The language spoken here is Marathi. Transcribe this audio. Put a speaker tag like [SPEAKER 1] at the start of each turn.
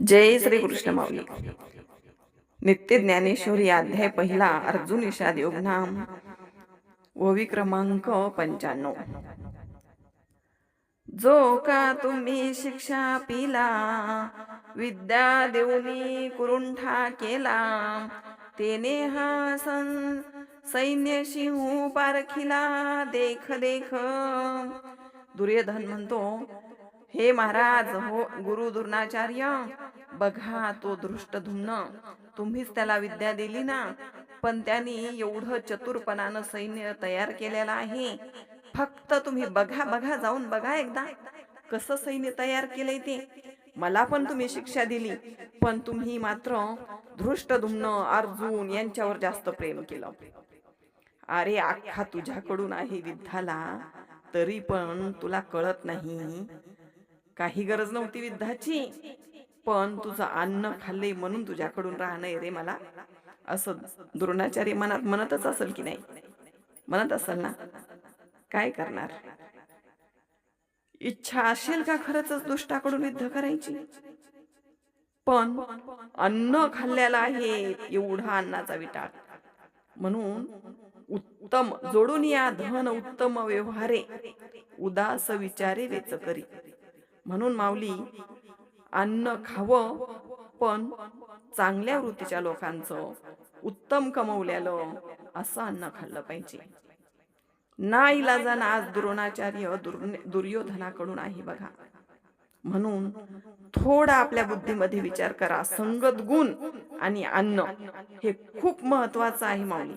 [SPEAKER 1] जय श्री कृष्ण माऊली. नित्य ज्ञानेश्वरी अध्याय पहिला अर्जुन इषाद योगनाम ओवी क्रमांक पंच्याण्णव. जो का तुम्ही शिक्षा पिला विद्या देऊनी कुरुंठा केला तेने हा सं सैन्य शिहू पारखिला देख देख. दुर्योधन म्हणतो हे महाराज हो गुरु द्रोणाचार्य बघा तो धृष्टधुम्न. तुम्हीच त्याला विद्या दिली ना. पण त्यांनी एवढं चतुरपणानं सैन्य तयार केलेलं आहे. फक्त तुम्ही बघा बघा जाऊन बघा एकदा. कसं सैन्य तयार केलंय ते. मला पण तुम्ही शिक्षा दिली. पण तुम्ही मात्र धृष्टधुम्न अर्जुन यांच्यावर जास्त प्रेम केलं. अरे अख्खा तुझ्याकडून आहे विद्धाला तरी पण तुला कळत नाही. काही गरज नव्हती विद्धाची पण तुझं अन्न खाल्ले म्हणून तुझ्याकडून राहणं रे मला. असं द्रोणाचार्य मनात म्हणतच असेल की नाही? म्हणत असेल ना? काय करणार? इच्छा असेल का खरंच दुष्टाकडून युद्ध करायची? पण अन्न खाल्ल्याला आहे एवढा अन्नाचा विटाळ. म्हणून उत्तम जोडून या धन उत्तम व्यवहारे. उदास विचारे वेच करी. म्हणून माऊली अन्न खावं पण चांगल्या वृत्तीच्या लोकांचं उत्तम कमवलेलं असं अन्न खाल्लं पाहिजे. ना इलाजानं आज द्रोणाचार्य दुर्योधनाकडून आहे बघा. म्हणून थोडा आपल्या बुद्धीमध्ये विचार करा. संगत गुण आणि अन्न हे खूप महत्वाचं आहे माऊली.